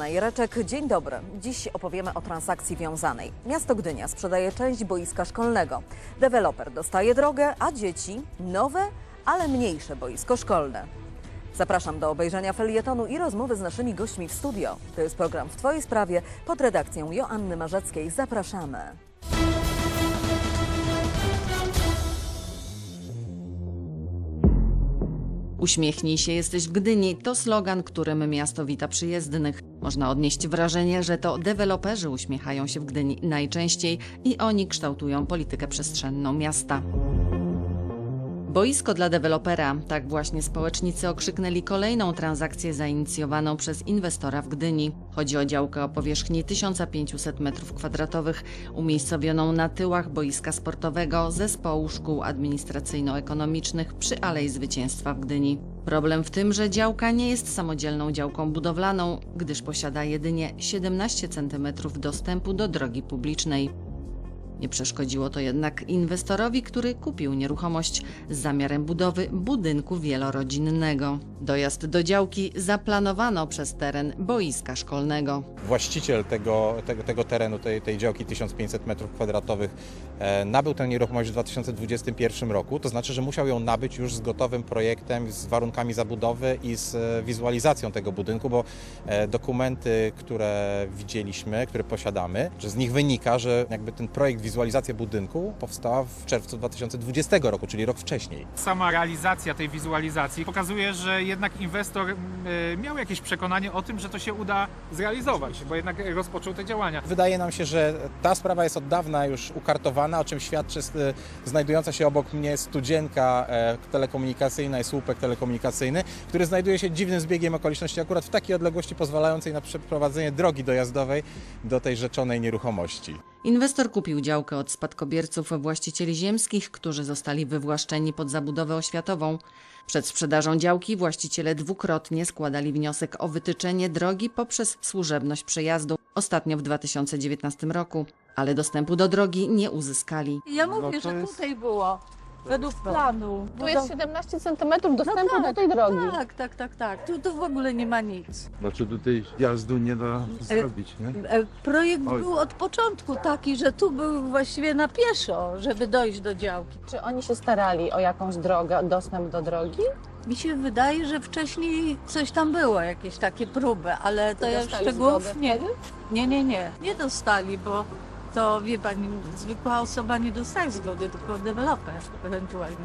Joanna Jereczek. Dzień dobry. Dziś opowiemy o transakcji wiązanej. Miasto Gdynia sprzedaje część boiska szkolnego. Deweloper dostaje drogę, a dzieci nowe, ale mniejsze boisko szkolne. Zapraszam do obejrzenia felietonu i rozmowy z naszymi gośćmi w studio. To jest program w Twojej sprawie pod redakcją Joanny Marzeckiej. Zapraszamy. Uśmiechnij się, jesteś w Gdyni to slogan, którym miasto wita przyjezdnych. Można odnieść wrażenie, że to deweloperzy uśmiechają się w Gdyni najczęściej i oni kształtują politykę przestrzenną miasta. Boisko dla dewelopera. Tak właśnie społecznicy okrzyknęli kolejną transakcję zainicjowaną przez inwestora w Gdyni. Chodzi o działkę o powierzchni 1500 m2, umiejscowioną na tyłach boiska sportowego Zespołu Szkół Administracyjno-Ekonomicznych przy Alei Zwycięstwa w Gdyni. Problem w tym, że działka nie jest samodzielną działką budowlaną, gdyż posiada jedynie 17 cm dostępu do drogi publicznej. Nie przeszkodziło to jednak inwestorowi, który kupił nieruchomość z zamiarem budowy budynku wielorodzinnego. Dojazd do działki zaplanowano przez teren boiska szkolnego. właściciel tego, tego, tego terenu, tej, tej działki 1500 m2 e, nabył tę nieruchomość w 2021 roku, to znaczy, że musiał ją nabyć już z gotowym projektem, z warunkami zabudowy i z wizualizacją tego budynku, bo e, dokumenty, które widzieliśmy, które posiadamy, że z nich wynika, że jakby ten projekt, wizualizacja budynku powstała w czerwcu 2020 roku, czyli rok wcześniej. Sama realizacja tej wizualizacji pokazuje, że jednak inwestor y, miał jakieś przekonanie o tym, że to się uda zrealizować, bo jednak rozpoczął te działania. Wydaje nam się, że ta sprawa jest od dawna już ukartowana, o czym świadczy e, znajdująca się obok mnie studzienka e, telekomunikacyjna i słupek telekomunikacyjny, który znajduje się dziwnym zbiegiem okoliczności akurat w takiej odległości pozwalającej na przeprowadzenie drogi dojazdowej do tej rzeczonej nieruchomości. Inwestor kupił działkę od spadkobierców właścicieli ziemskich, którzy zostali wywłaszczeni pod zabudowę oświatową. Przed sprzedażą działki właściciele dwukrotnie składali wniosek o wytyczenie drogi poprzez służebność przejazdu, ostatnio w 2019 roku, ale dostępu do drogi nie uzyskali. Ja mówię, że tutaj było. Według planu. Tu jest 17 cm No dostępu tak, do tej drogi. Tak, tak, tak, tak. Tu, tu w ogóle nie ma nic. Znaczy tutaj jazdu nie da zrobić, nie? E, Projekt Oj. był od początku taki, że tu był właściwie na pieszo, żeby dojść do działki. Czy oni się starali o jakąś drogę, dostęp do drogi? Mi się wydaje, że wcześniej coś tam było, jakieś takie próby, ale to ja Dostali szczegółów zgodę nie, wtedy? nie, nie, nie, nie dostali, bo to wie pani, zwykła osoba nie dostaje zgody, tylko deweloper ewentualnie.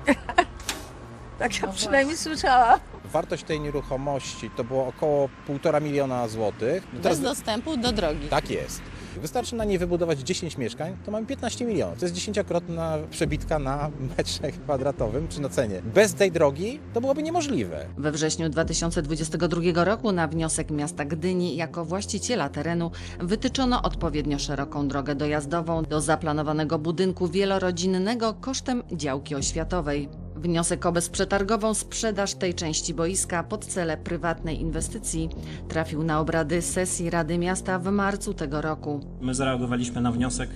tak ja No przynajmniej słyszałam. Wartość tej nieruchomości to było około 1,5 miliona złotych. No Bez dostępu do drogi. tak jest. Wystarczy na niej wybudować 10 mieszkań, to mamy 15 milionów. To jest dziesięciokrotna przebitka na metrze kwadratowym czy na cenie. Bez tej drogi to byłoby niemożliwe. We wrześniu 2022 roku na wniosek miasta Gdyni jako właściciela terenu wytyczono odpowiednio szeroką drogę dojazdową do zaplanowanego budynku wielorodzinnego kosztem działki oświatowej. Wniosek o bezprzetargową sprzedaż tej części boiska pod cele prywatnej inwestycji trafił na obrady sesji Rady Miasta w marcu tego roku. My zareagowaliśmy na wniosek,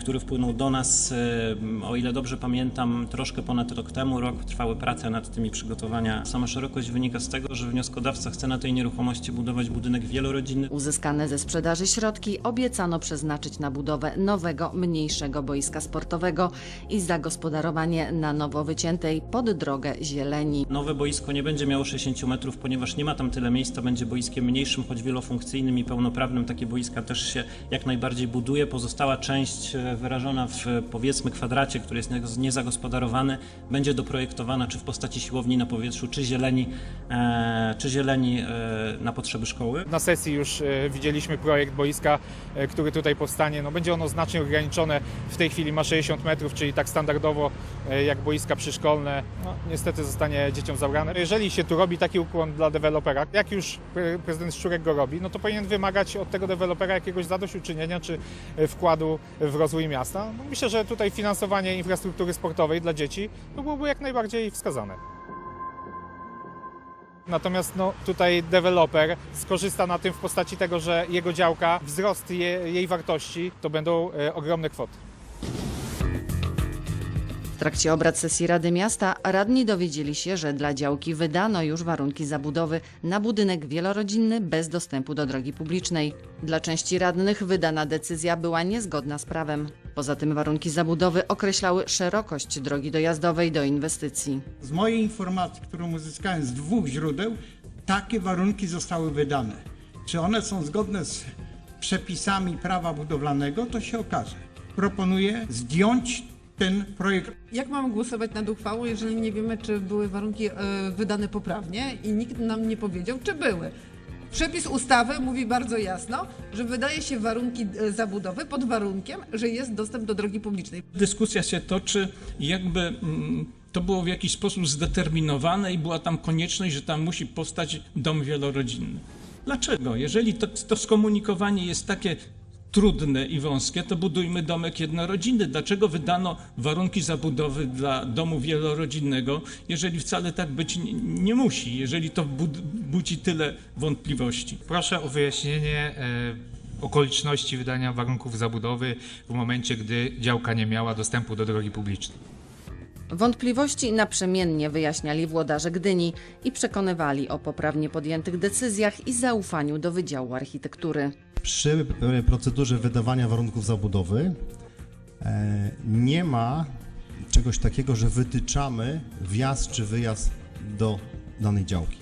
który wpłynął do nas, e, o ile dobrze pamiętam, troszkę ponad rok temu. Rok trwały prace nad tymi przygotowaniami. Sama szerokość wynika z tego, że wnioskodawca chce na tej nieruchomości budować budynek wielorodzinny. Uzyskane ze sprzedaży środki obiecano przeznaczyć na budowę nowego, mniejszego boiska sportowego i zagospodarowanie na nowo wyciętej pod drogę zieleni. Nowe boisko nie będzie miało 60 metrów, ponieważ nie ma tam tyle miejsca, będzie boiskiem mniejszym, choć wielofunkcyjnym i pełnoprawnym. Takie boiska też się jak najbardziej buduje. Pozostała część wyrażona w powiedzmy kwadracie, który jest nie- niezagospodarowany, będzie doprojektowana czy w postaci siłowni na powietrzu, czy zieleni, e, czy zieleni e, na potrzeby szkoły. Na sesji już e, widzieliśmy projekt boiska, który tutaj powstanie. No, będzie ono znacznie ograniczone. W tej chwili ma 60 metrów, czyli tak standardowo jak boiska przyszkolne. No, niestety zostanie dzieciom zabrane. Jeżeli się tu robi taki ukłon dla dewelopera, jak już pre- prezydent Szczurek go robi, no to powinien wymagać od tego dewelopera jakiegoś zadośćuczynienia czy wkładu w rozwój miasta. No, myślę, że tutaj finansowanie infrastruktury sportowej dla dzieci to byłoby jak najbardziej wskazane. Natomiast no, tutaj deweloper skorzysta na tym w postaci tego, że jego działka, wzrost je, jej wartości to będą e, ogromne kwoty. Trakcie obrad sesji Rady Miasta radni dowiedzieli się, że dla działki wydano już warunki zabudowy na budynek wielorodzinny bez dostępu do drogi publicznej. Dla części radnych wydana decyzja była niezgodna z prawem. Poza tym warunki zabudowy określały szerokość drogi dojazdowej do inwestycji. Z mojej informacji, którą uzyskałem z dwóch źródeł, takie warunki zostały wydane. Czy one są zgodne z przepisami prawa budowlanego, to się okaże. Proponuję zdjąć ten projekt Jak mamy głosować nad uchwałą, jeżeli nie wiemy, czy były warunki e, wydane poprawnie i nikt nam nie powiedział, czy były? Przepis ustawy mówi bardzo jasno, że wydaje się warunki e, zabudowy pod warunkiem, że jest dostęp do drogi publicznej. Dyskusja się toczy, jakby mm, to było w jakiś sposób zdeterminowane i była tam konieczność, że tam musi powstać dom wielorodzinny. Dlaczego? Jeżeli to, to skomunikowanie jest takie trudne i wąskie, to budujmy domek jednorodzinny. Dlaczego wydano warunki zabudowy dla domu wielorodzinnego, jeżeli wcale tak być nie, nie musi, jeżeli to bud- budzi tyle wątpliwości? Proszę o wyjaśnienie e, okoliczności wydania warunków zabudowy w momencie, gdy działka nie miała dostępu do drogi publicznej. Wątpliwości naprzemiennie wyjaśniali włodarze Gdyni i przekonywali o poprawnie podjętych decyzjach i zaufaniu do Wydziału Architektury. Przy e, procedurze wydawania warunków zabudowy e, nie ma czegoś takiego, że wytyczamy wjazd czy wyjazd do danej działki.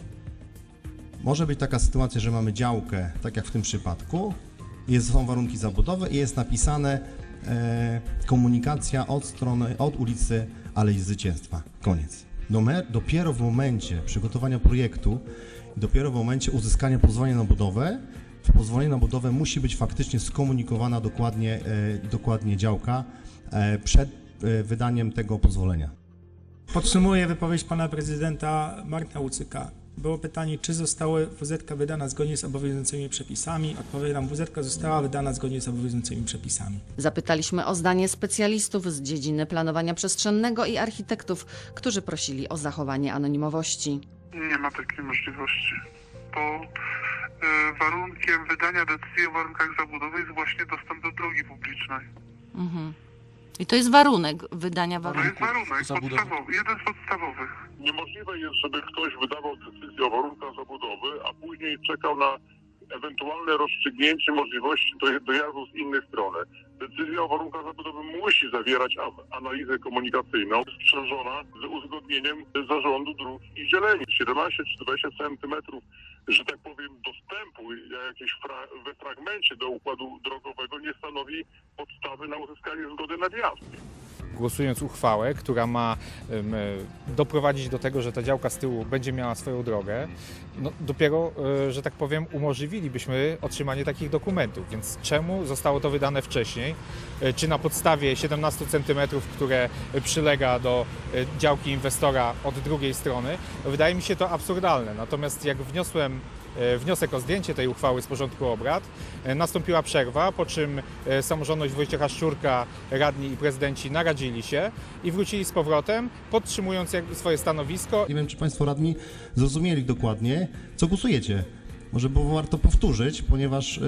Może być taka sytuacja, że mamy działkę, tak jak w tym przypadku, jest, są warunki zabudowy i jest napisane e, komunikacja od strony, od ulicy Alei Zwycięstwa. Koniec. Dome- Dopiero w momencie przygotowania projektu, dopiero w momencie uzyskania pozwolenia na budowę, w pozwoleniu na budowę musi być faktycznie skomunikowana dokładnie, e, dokładnie działka e, przed e, wydaniem tego pozwolenia. Podsumuję wypowiedź pana prezydenta Marka Łucyka. Było pytanie, czy została WZ wydana zgodnie z obowiązującymi przepisami. Odpowiadam, WZ została wydana zgodnie z obowiązującymi przepisami. Zapytaliśmy o zdanie specjalistów z dziedziny planowania przestrzennego i architektów, którzy prosili o zachowanie anonimowości. Nie ma takiej możliwości, bo warunkiem wydania decyzji o warunkach zabudowy jest właśnie dostęp do drogi publicznej. I to jest warunek wydania To jest warunków. warunek zabudowy. podstawowy, jeden z podstawowych. Niemożliwe jest, żeby ktoś wydawał decyzję o warunkach zabudowy, a później czekał na ewentualne rozstrzygnięcie możliwości do- dojazdu z innej strony. Decyzja o warunkach zabudowy musi zawierać analizę komunikacyjną strzeżona z uzgodnieniem zarządu dróg i zieleni. 17 czy 20 centymetrów, że tak powiem, dostępu jakieś fra- we fragmencie do układu drogowego nie stanowi podstawy na uzyskanie zgody na wjazd. Głosując uchwałę, która ma e, doprowadzić do tego, że ta działka z tyłu będzie miała swoją drogę, no dopiero, e, że tak powiem, umożliwilibyśmy otrzymanie takich dokumentów. Więc czemu zostało to wydane wcześniej? E, Czy na podstawie 17 cm, które przylega do działki inwestora od drugiej strony? Wydaje mi się to absurdalne. Natomiast jak wniosłem wniosek o zdjęcie tej uchwały z porządku obrad. E, Nastąpiła przerwa, po czym e, samorządność Wojciecha Szczurka, radni i prezydenci naradzili się i wrócili z powrotem, podtrzymując swoje stanowisko. Nie wiem, czy Państwo radni zrozumieli dokładnie, co głosujecie. Może było warto powtórzyć, ponieważ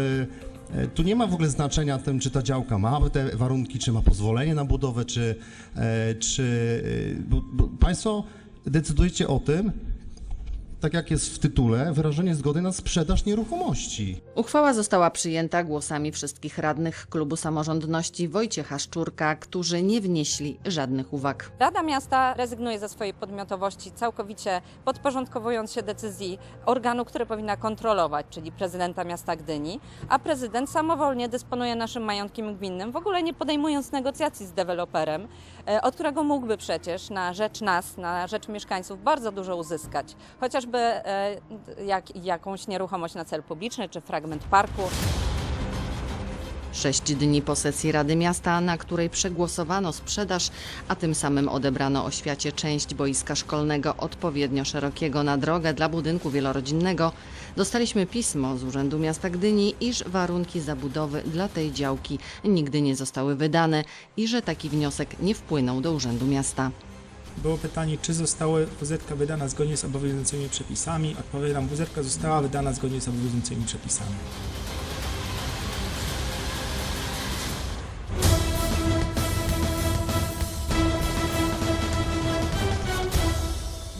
tu nie ma w ogóle znaczenia tym, czy ta działka ma te warunki, czy ma pozwolenie na budowę, czy, e, czy bo, bo Państwo decydujecie o tym, tak jak jest w tytule, wyrażenie zgody na sprzedaż nieruchomości. Uchwała została przyjęta głosami wszystkich radnych klubu samorządności Wojciecha Szczurka, którzy nie wnieśli żadnych uwag. Rada Miasta rezygnuje ze swojej podmiotowości, całkowicie podporządkowując się decyzji organu, który powinna kontrolować, czyli prezydenta miasta Gdyni, a prezydent samowolnie dysponuje naszym majątkiem gminnym, w ogóle nie podejmując negocjacji z deweloperem, od którego mógłby przecież na rzecz nas, na rzecz mieszkańców bardzo dużo uzyskać. Chociażby e, jak, jakąś nieruchomość na cel publiczny czy fragment parku. Sześć dni po sesji Rady Miasta, na której przegłosowano sprzedaż, a tym samym odebrano oświacie część boiska szkolnego odpowiednio szerokiego na drogę dla budynku wielorodzinnego, dostaliśmy pismo z Urzędu Miasta Gdyni, iż warunki zabudowy dla tej działki nigdy nie zostały wydane i że taki wniosek nie wpłynął do Urzędu Miasta. Było pytanie, czy została WZ wydana zgodnie z obowiązującymi przepisami. Odpowiadam, WZ została wydana zgodnie z obowiązującymi przepisami.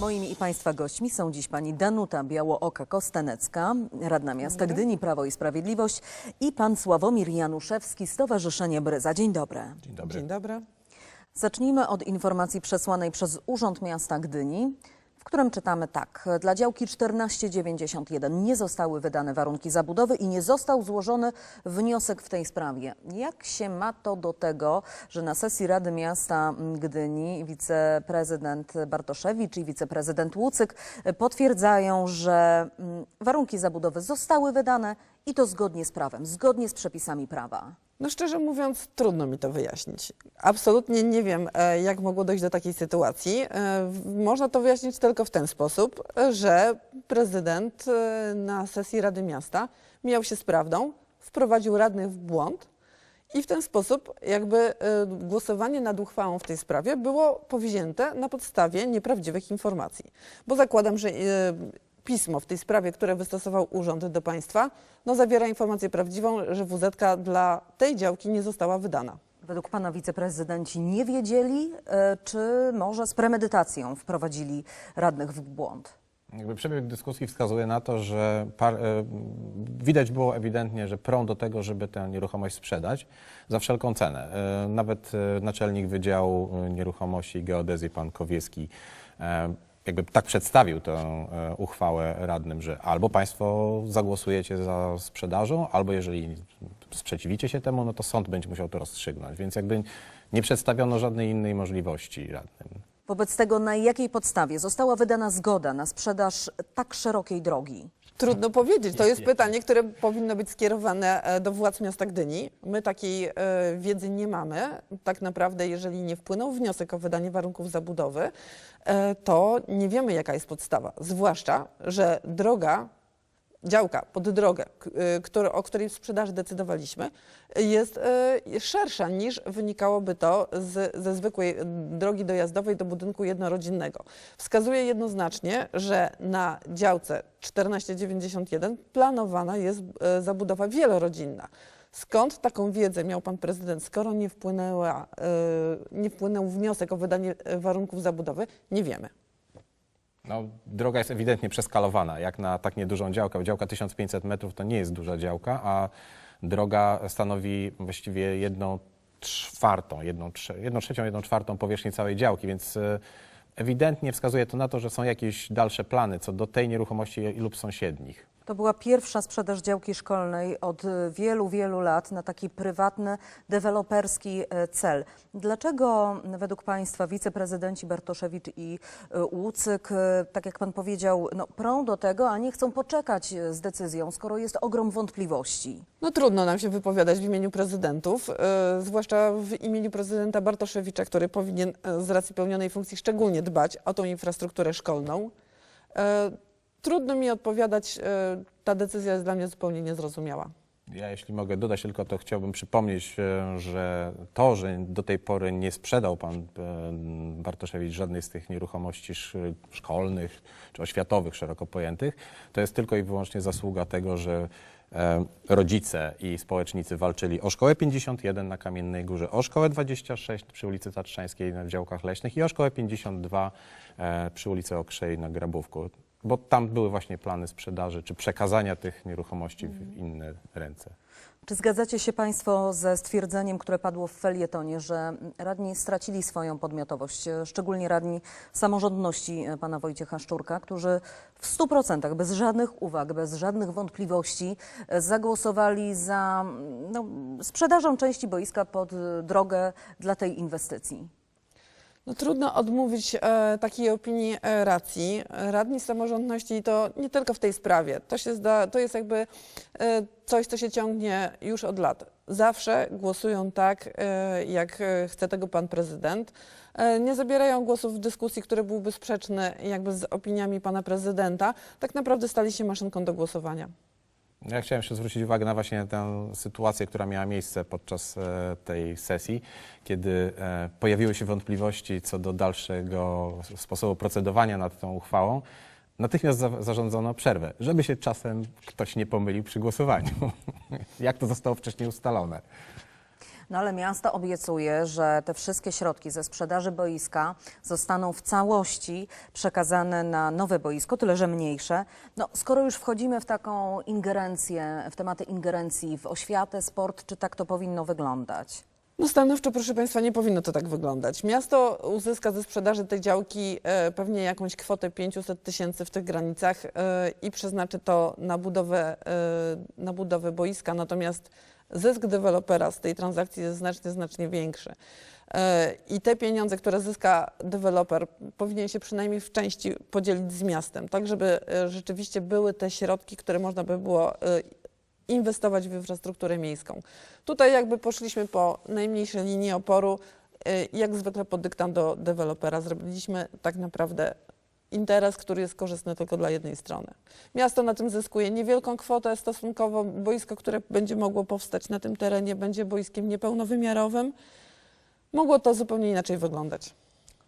Moimi i Państwa gośćmi są dziś pani Danuta Białooka-Kostenecka, radna miasta Gdyni, Prawo i Sprawiedliwość i pan Sławomir Januszewski, Stowarzyszenie Bryza. Dzień dobry. Dzień dobry. Dzień dobry. Zacznijmy od informacji przesłanej przez Urząd Miasta Gdyni, w którym czytamy tak. Dla działki 1491 nie zostały wydane warunki zabudowy i nie został złożony wniosek w tej sprawie. Jak się ma to do tego, że na sesji Rady Miasta Gdyni wiceprezydent Bartoszewicz i wiceprezydent Łucyk potwierdzają, że mm, warunki zabudowy zostały wydane i to zgodnie z prawem, zgodnie z przepisami prawa? No szczerze mówiąc, trudno mi to wyjaśnić. Absolutnie nie wiem, e, jak mogło dojść do takiej sytuacji. E, Można to wyjaśnić tylko w ten sposób, że prezydent e, na sesji Rady Miasta mijał się z prawdą, wprowadził radnych w błąd i w ten sposób jakby głosowanie nad uchwałą w tej sprawie było powzięte na podstawie nieprawdziwych informacji. Bo zakładam, że pismo w tej sprawie, które wystosował urząd do państwa, no zawiera informację prawdziwą, że WZ dla tej działki nie została wydana. Według pana wiceprezydenci nie wiedzieli, e, czy może z premedytacją wprowadzili radnych w błąd? Jakby przebieg dyskusji wskazuje na to, że par, e, widać było ewidentnie, że prą do tego, żeby tę nieruchomość sprzedać za wszelką cenę. E, Nawet e, naczelnik Wydziału Nieruchomości i Geodezji, pan Kowieski, e, jakby tak przedstawił tę e, uchwałę radnym, że albo państwo zagłosujecie za sprzedażą, albo jeżeli sprzeciwicie się temu, no to sąd będzie musiał to rozstrzygnąć. Więc jakby nie przedstawiono żadnej innej możliwości radnym. Wobec tego, na jakiej podstawie została wydana zgoda na sprzedaż tak szerokiej drogi? Trudno powiedzieć. To jest pytanie, które powinno być skierowane e, do władz miasta Gdyni. My takiej e, wiedzy nie mamy. Tak naprawdę, jeżeli nie wpłynął wniosek o wydanie warunków zabudowy, e, to nie wiemy, jaka jest podstawa. Zwłaszcza, że droga, działka pod drogę, e, który, o której sprzedaży decydowaliśmy, jest e, szersza niż wynikałoby to z, ze zwykłej drogi dojazdowej do budynku jednorodzinnego. Wskazuje jednoznacznie, że na działce 1491 planowana jest e, zabudowa wielorodzinna. Skąd taką wiedzę miał pan prezydent, skoro nie, wpłynęła, nie wpłynął wniosek o wydanie warunków zabudowy? Nie wiemy. No, droga jest ewidentnie przeskalowana, jak na tak niedużą działkę. Działka 1500 metrów to nie jest duża działka, a droga stanowi właściwie jedną czwartą, jedną, jedną trzecią, jedną czwartą powierzchni całej działki, więc e, ewidentnie wskazuje to na to, że są jakieś dalsze plany co do tej nieruchomości lub sąsiednich. To była pierwsza sprzedaż działki szkolnej od wielu, wielu lat na taki prywatny, deweloperski e, cel. Dlaczego według Państwa wiceprezydenci Bartoszewicz i e, Łucyk, e, tak jak Pan powiedział, no, prą do tego, a nie chcą poczekać z decyzją, skoro jest ogrom wątpliwości? No trudno nam się wypowiadać w imieniu prezydentów, e, zwłaszcza w imieniu prezydenta Bartoszewicza, który powinien z racji pełnionej funkcji szczególnie dbać o tą infrastrukturę szkolną. E, trudno mi odpowiadać, e, ta decyzja jest dla mnie zupełnie niezrozumiała. Ja jeśli mogę dodać tylko, to chciałbym przypomnieć, e, że to, że do tej pory nie sprzedał pan e, Bartoszewicz żadnej z tych nieruchomości sz- szkolnych czy oświatowych szeroko pojętych, to jest tylko i wyłącznie zasługa tego, że rodzice i społecznicy walczyli o szkołę 51 na Kamiennej Górze, o szkołę 26 przy ulicy Tatrzańskiej na działkach leśnych i o szkołę 52 e, przy ulicy Okrzej na Grabówku. Bo tam były właśnie plany sprzedaży czy przekazania tych nieruchomości w inne ręce. Czy zgadzacie się Państwo ze stwierdzeniem, które padło w felietonie, że radni stracili swoją podmiotowość, szczególnie radni samorządności pana Wojciecha Szczurka, którzy w 100% bez żadnych uwag, bez żadnych wątpliwości zagłosowali za no, sprzedażą części boiska pod drogę dla tej inwestycji? No, trudno odmówić e, takiej opinii e, racji. Radni samorządności to nie tylko w tej sprawie. To, się zda, to jest jakby e, coś, co się ciągnie już od lat. Zawsze głosują tak, e, jak e, chce tego pan prezydent. E, nie zabierają głosów w dyskusji, które byłyby sprzeczne jakby z opiniami pana prezydenta. Tak naprawdę stali się maszynką do głosowania. Ja chciałem jeszcze zwrócić uwagę na właśnie tę sytuację, która miała miejsce podczas e, tej sesji, kiedy e, pojawiły się wątpliwości co do dalszego sposobu procedowania nad tą uchwałą. Natychmiast za, zarządzono przerwę, żeby się czasem ktoś nie pomylił przy głosowaniu, jak to zostało wcześniej ustalone. No ale miasto obiecuje, że te wszystkie środki ze sprzedaży boiska zostaną w całości przekazane na nowe boisko, tyle że mniejsze. No, skoro już wchodzimy w taką ingerencję, w tematy ingerencji w oświatę, sport, czy tak to powinno wyglądać? No stanowczo, proszę Państwa, nie powinno to tak wyglądać. Miasto uzyska ze sprzedaży tej działki e, pewnie jakąś kwotę 500 tysięcy w tych granicach e, i przeznaczy to na budowę, e, na budowę boiska, natomiast zysk dewelopera z tej transakcji jest znacznie, znacznie większy. E, I te pieniądze, które zyska deweloper, powinien się przynajmniej w części podzielić z miastem, tak żeby e, rzeczywiście były te środki, które można by było e, inwestować w infrastrukturę miejską. Tutaj jakby poszliśmy po najmniejszej linii oporu, jak zwykle pod dyktando do dewelopera. Zrobiliśmy tak naprawdę interes, który jest korzystny tylko dla jednej strony. Miasto na tym zyskuje niewielką kwotę stosunkowo. Boisko, które będzie mogło powstać na tym terenie, będzie boiskiem niepełnowymiarowym. Mogło to zupełnie inaczej wyglądać.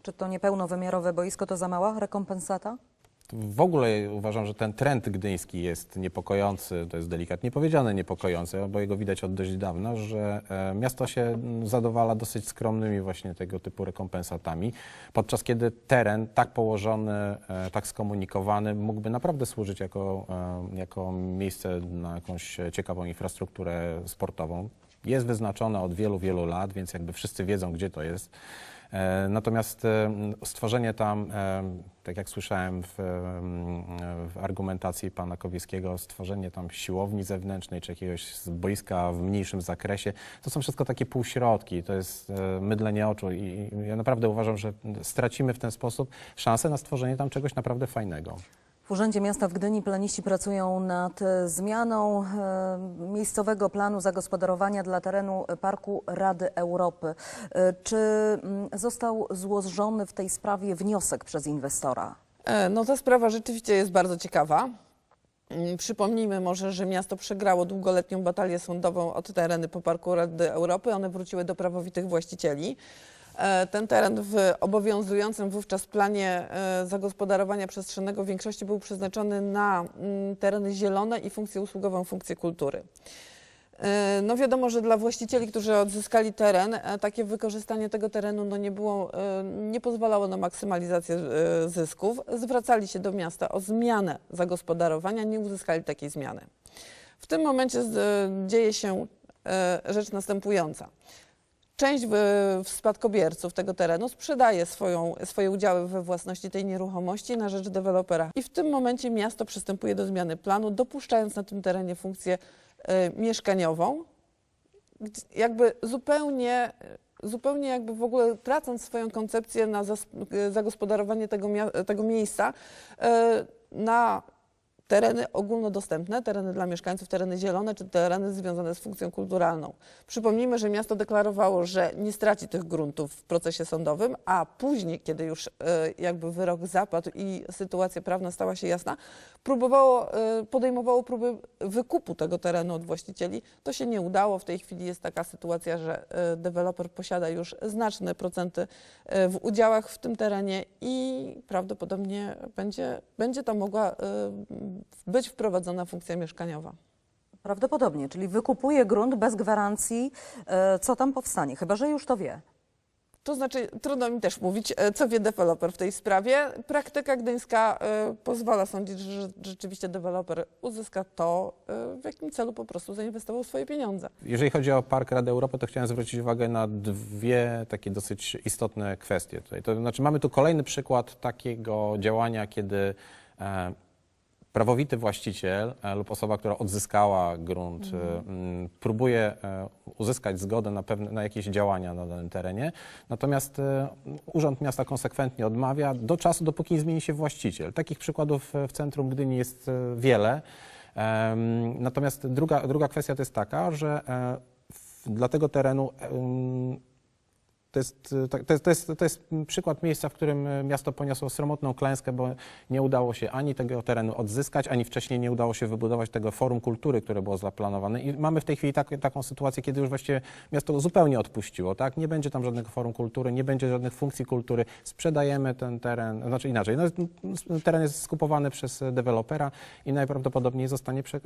Czy to niepełnowymiarowe boisko to za mała rekompensata? W ogóle uważam, że ten trend gdyński jest niepokojący, to jest delikatnie powiedziane niepokojący, bo jego widać od dość dawna, że e, miasto się zadowala dosyć skromnymi właśnie tego typu rekompensatami, podczas kiedy teren tak położony, e, tak skomunikowany mógłby naprawdę służyć jako, e, jako miejsce na jakąś ciekawą infrastrukturę sportową. Jest wyznaczone od wielu, wielu lat, więc jakby wszyscy wiedzą, gdzie to jest. E, Natomiast e, stworzenie tam, e, tak jak słyszałem w, w argumentacji pana Kowieskiego, stworzenie tam siłowni zewnętrznej czy jakiegoś boiska w mniejszym zakresie, to są wszystko takie półśrodki, to jest mydlenie oczu i ja naprawdę uważam, że stracimy w ten sposób szansę na stworzenie tam czegoś naprawdę fajnego. W Urzędzie Miasta w Gdyni planiści pracują nad zmianą e, miejscowego planu zagospodarowania dla terenu Parku Rady Europy. E, Czy mm, został złożony w tej sprawie wniosek przez inwestora? E, No ta sprawa rzeczywiście jest bardzo ciekawa. Mm, Przypomnijmy może, że miasto przegrało długoletnią batalię sądową o te tereny po Parku Rady Europy. One wróciły do prawowitych właścicieli. E, Ten teren w obowiązującym wówczas planie e, zagospodarowania przestrzennego w większości był przeznaczony na mm, tereny zielone i funkcję usługową, funkcję kultury. E, No wiadomo, że dla właścicieli, którzy odzyskali teren, takie wykorzystanie tego terenu no nie, było, nie pozwalało na maksymalizację zysków. Zwracali się do miasta o zmianę zagospodarowania, nie uzyskali takiej zmiany. W tym momencie dzieje się rzecz następująca. Część w spadkobierców tego terenu sprzedaje swoją, swoje udziały we własności tej nieruchomości na rzecz dewelopera. I w tym momencie miasto przystępuje do zmiany planu, dopuszczając na tym terenie funkcję e, mieszkaniową, jakby zupełnie, zupełnie jakby w ogóle tracąc swoją koncepcję na e, zagospodarowanie tego, tego miejsca e, na tereny ogólnodostępne, tereny dla mieszkańców, tereny zielone czy tereny związane z funkcją kulturalną. Przypomnijmy, że miasto deklarowało, że nie straci tych gruntów w procesie sądowym, a później, kiedy już e, jakby wyrok zapadł i sytuacja prawna stała się jasna, próbowało, e, podejmowało próby wykupu tego terenu od właścicieli. To się nie udało. W tej chwili jest taka sytuacja, że e, deweloper posiada już znaczne procenty w udziałach w tym terenie i prawdopodobnie będzie, będzie tam mogła być wprowadzona funkcja mieszkaniowa. Prawdopodobnie, czyli wykupuje grunt bez gwarancji, e, co tam powstanie, chyba że już to wie. To znaczy, trudno mi też mówić, e, co wie deweloper w tej sprawie. Praktyka gdyńska e, pozwala sądzić, że rzeczywiście deweloper uzyska to, w jakim celu po prostu zainwestował swoje pieniądze. Jeżeli chodzi o Park Rady Europy, to chciałem zwrócić uwagę na dwie takie dosyć istotne kwestie tutaj. To znaczy mamy tu kolejny przykład takiego działania, kiedy prawowity właściciel e, lub osoba, która odzyskała grunt, e, m, próbuje e, uzyskać zgodę na, pewne, na jakieś działania na danym terenie, natomiast Urząd Miasta konsekwentnie odmawia do czasu, dopóki nie zmieni się właściciel. Takich przykładów w centrum Gdyni jest wiele. Natomiast druga, druga kwestia to jest taka, że dla tego terenu To jest, y, to, to, jest, to, jest, to jest przykład miejsca, w którym y, miasto poniosło sromotną klęskę, bo nie udało się ani tego terenu odzyskać, ani wcześniej nie udało się wybudować tego forum kultury, które było zaplanowane. I mamy w tej chwili tak, taką sytuację, kiedy już właściwie miasto zupełnie odpuściło. Tak? Nie będzie tam żadnego forum kultury, nie będzie żadnych funkcji kultury. Sprzedajemy ten teren, znaczy inaczej, no, teren jest skupowany przez dewelopera i najprawdopodobniej zostanie prze,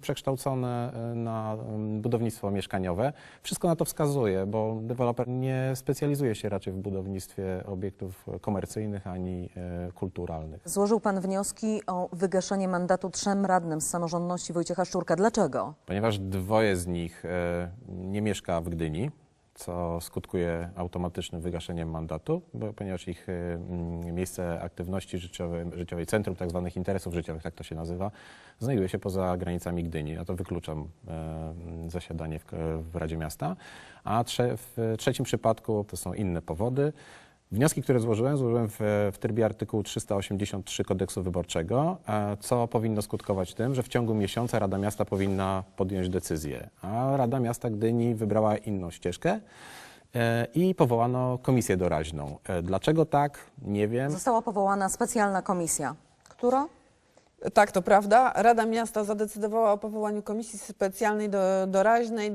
przekształcony na budownictwo mieszkaniowe. Wszystko na to wskazuje, bo deweloper nie specjalizuje się raczej w budownictwie obiektów komercyjnych ani e, kulturalnych. Złożył pan wnioski o wygaszenie mandatu trzem radnym z samorządności Wojciecha Szczurka. Dlaczego? Ponieważ dwoje z nich e, nie mieszka w Gdyni, co skutkuje automatycznym wygaszeniem mandatu, bo, ponieważ ich e, mm, miejsce aktywności życiowej, życiowej centrum tak zwanych interesów życiowych, tak to się nazywa, znajduje się poza granicami Gdyni. A to wykluczam mm, zasiadanie w, Radzie Miasta. A w trzecim przypadku to są inne powody. Wnioski, które złożyłem, złożyłem w, w trybie artykułu 383 kodeksu wyborczego, e, co powinno skutkować tym, że w ciągu miesiąca Rada Miasta powinna podjąć decyzję. A Rada Miasta Gdyni wybrała inną ścieżkę e, i powołano komisję doraźną. E, Dlaczego tak? Nie wiem. Została powołana specjalna komisja. Która? Tak, to prawda. Rada Miasta zadecydowała o powołaniu komisji specjalnej do, doraźnej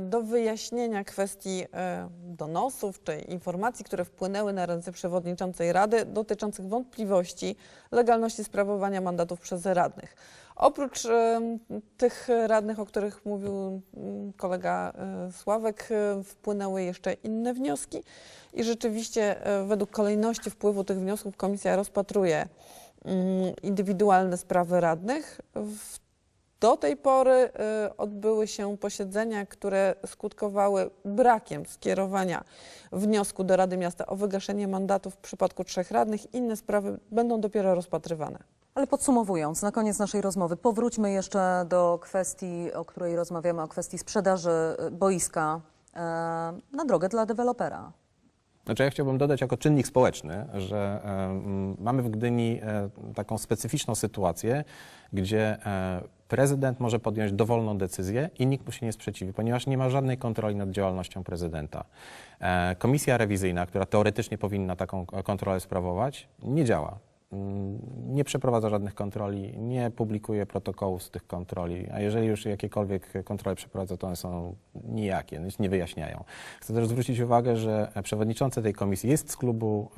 do wyjaśnienia kwestii e, donosów czy informacji, które wpłynęły na ręce przewodniczącej Rady dotyczących wątpliwości legalności sprawowania mandatów przez radnych. Oprócz e, tych radnych, o których mówił kolega e, Sławek, wpłynęły jeszcze inne wnioski i rzeczywiście według kolejności wpływu tych wniosków komisja rozpatruje indywidualne sprawy radnych. Do tej pory y, odbyły się posiedzenia, które skutkowały brakiem skierowania wniosku do Rady Miasta o wygaszenie mandatu w przypadku trzech radnych. Inne sprawy będą dopiero rozpatrywane. Ale podsumowując, na koniec naszej rozmowy, powróćmy jeszcze do kwestii, o której rozmawiamy, o kwestii sprzedaży e, boiska e, na drogę dla dewelopera. Znaczy ja chciałbym dodać jako czynnik społeczny, że em, mamy w Gdyni e, taką specyficzną sytuację, gdzie e, prezydent może podjąć dowolną decyzję i nikt mu się nie sprzeciwi, ponieważ nie ma żadnej kontroli nad działalnością prezydenta. E, Komisja rewizyjna, która teoretycznie powinna taką kontrolę sprawować, nie działa. Nie przeprowadza żadnych kontroli, nie publikuje protokołów z tych kontroli, a jeżeli już jakiekolwiek kontrole przeprowadza, to one są nijakie, nic nie wyjaśniają. Chcę też zwrócić uwagę, że przewodniczący tej komisji jest z klubu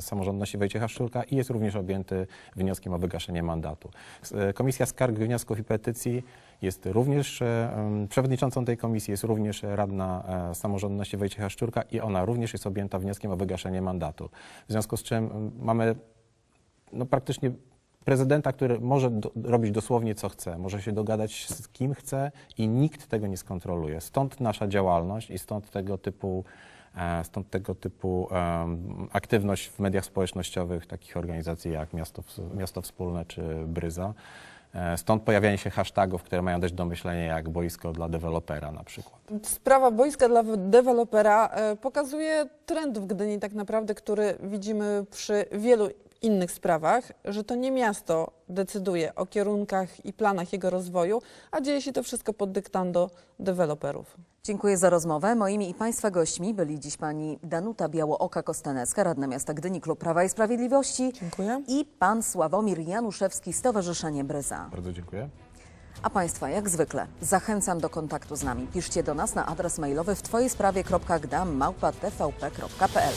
samorządności Wojciecha Szczurka i jest również objęty wnioskiem o wygaszenie mandatu. E, Komisja Skarg, Wniosków i Petycji jest również, e, przewodniczącą tej komisji jest również radna e, samorządności Wojciecha Szczurka i ona również jest objęta wnioskiem o wygaszenie mandatu. W związku z czym mamy no, praktycznie prezydenta, który może do, robić dosłownie co chce, może się dogadać z kim chce i nikt tego nie skontroluje. Stąd nasza działalność i stąd tego typu, e, stąd tego typu em, aktywność w mediach społecznościowych takich organizacji jak Miasto, Miasto Wspólne czy Bryza. E, Stąd pojawianie się hashtagów, które mają dać do myślenia jak boisko dla dewelopera na przykład. Sprawa boiska dla dewelopera e, pokazuje trend w Gdyni tak naprawdę, który widzimy przy wielu innych sprawach, że to nie miasto decyduje o kierunkach i planach jego rozwoju, a dzieje się to wszystko pod dyktando deweloperów. Dziękuję za rozmowę. Moimi i Państwa gośćmi byli dziś pani Danuta Białooka-Kostanecka, radna miasta Gdyni, Klub Prawa i Sprawiedliwości Dziękuję. i pan Sławomir Januszewski, Stowarzyszenie Bryza. Bardzo dziękuję. A Państwa, jak zwykle, zachęcam do kontaktu z nami. Piszcie do nas na adres mailowy w twojej sprawie.gdam.tvp.pl.